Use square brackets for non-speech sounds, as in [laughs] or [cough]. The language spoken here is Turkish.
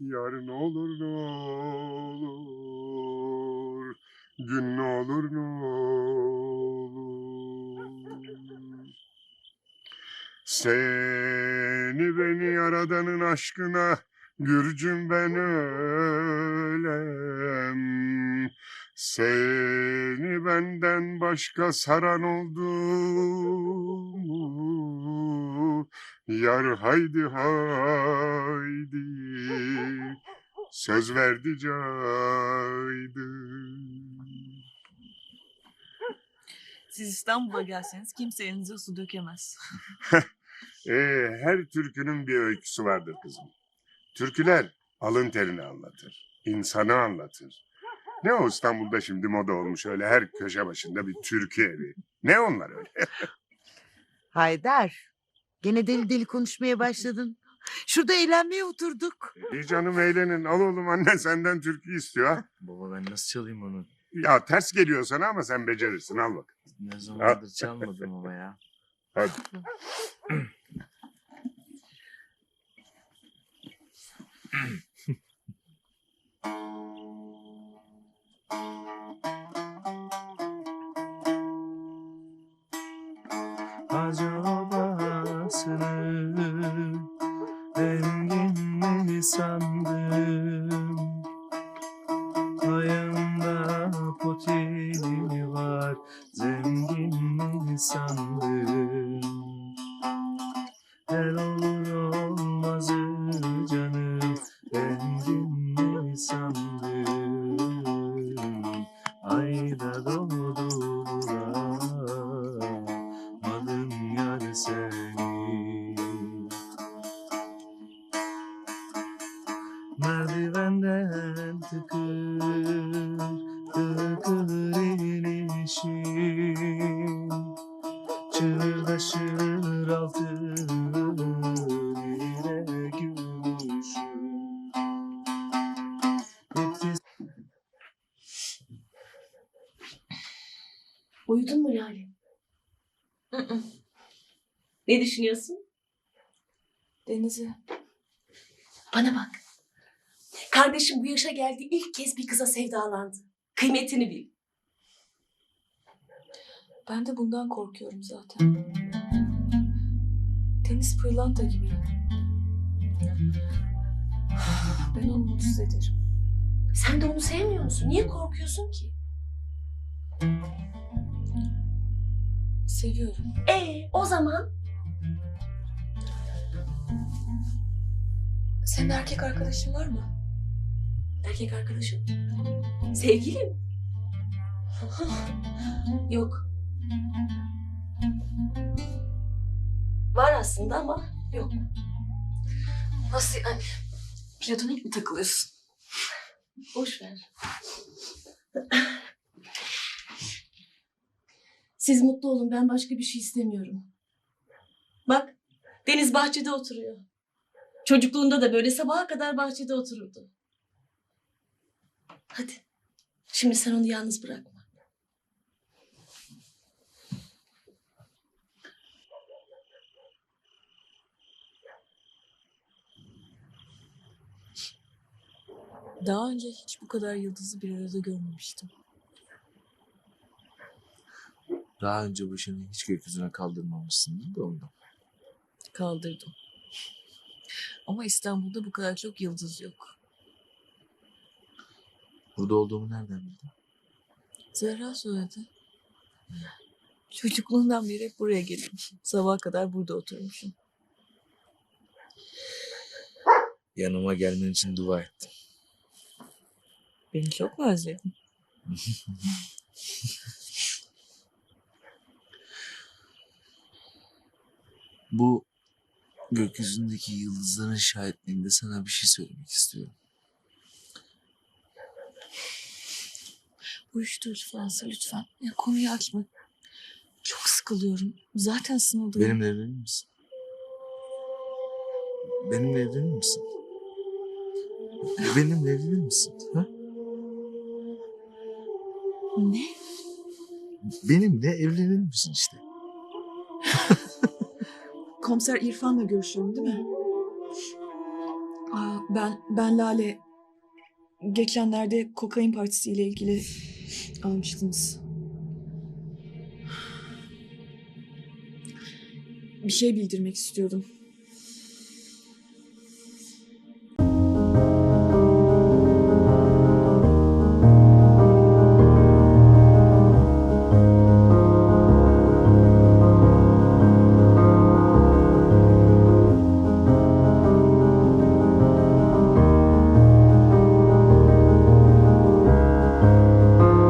Yarın olur ne olur, gün ne olur ne olur. Seni beni yaradanın aşkına Gürcüm ben ölem. Seni benden başka saran oldu mu? Yar haydi haydi söz verdi caydı. Siz İstanbul'a gelseniz kimse elinize su dökemez. Ee, [laughs] her türkünün bir öyküsü vardır kızım. Türküler alın terini anlatır, insanı anlatır. Ne o İstanbul'da şimdi moda olmuş öyle her köşe başında bir türkü evi. Ne onlar öyle? [laughs] Haydar. Gene deli deli konuşmaya başladın. Şurada eğlenmeye oturduk. İyi canım eğlenin. Al oğlum annen senden türkü istiyor. ha. Baba ben nasıl çalayım onu? Ya ters geliyor sana ama sen becerirsin. Al bak. Ne zamandır çalmadım ama ya. Hadi. Hacı obasını renginleri sandım. Ayında poteli var zenginleri sandım. Tıkır inişim Çığırdaşır altın ile gümüşüm Uyudun mu Lale? ne düşünüyorsun? Deniz'i Bana bak. Kardeşim bu yaşa geldi ilk kez bir kıza sevdalandı. Kıymetini bil. Ben de bundan korkuyorum zaten. Deniz pırlanta gibi. Ben onu mutsuz ederim. Sen de onu sevmiyor musun? Niye korkuyorsun ki? Seviyorum. Ee, o zaman Senin erkek arkadaşın var mı? erkek arkadaşım. Sevgilim. [laughs] yok. Var aslında ama yok. Nasıl yani? Platonik mi takılıyorsun? Boş ver. Siz mutlu olun. Ben başka bir şey istemiyorum. Bak, Deniz bahçede oturuyor. Çocukluğunda da böyle sabaha kadar bahçede otururdu. Hadi. Şimdi sen onu yalnız bırakma. Daha önce hiç bu kadar yıldızı bir arada görmemiştim. Daha önce başını hiç gökyüzüne kaldırmamışsın değil mi ondan? Kaldırdım. Ama İstanbul'da bu kadar çok yıldız yok. Burada olduğumu nereden bildin? Zehra söyledi. Çocukluğundan beri hep buraya gelirim. Sabaha kadar burada oturmuşum. Yanıma gelmen için dua ettim. Beni çok mu özledin? Bu gökyüzündeki yıldızların şahitliğinde sana bir şey söylemek istiyorum. Uyuştur lütfen, lütfen. Ya konuyu açma. Çok sıkılıyorum. Zaten sınavdayım. Benimle evlenir misin? Benimle evlenir misin? Benimle evlenir misin? Ha? Ne? Benimle evlenir misin işte? [laughs] Komiser İrfan'la görüşüyorum değil mi? Aa, Ben, ben Lale. Geçenlerde kokain partisiyle ilgili almıştınız. Bir şey bildirmek istiyordum.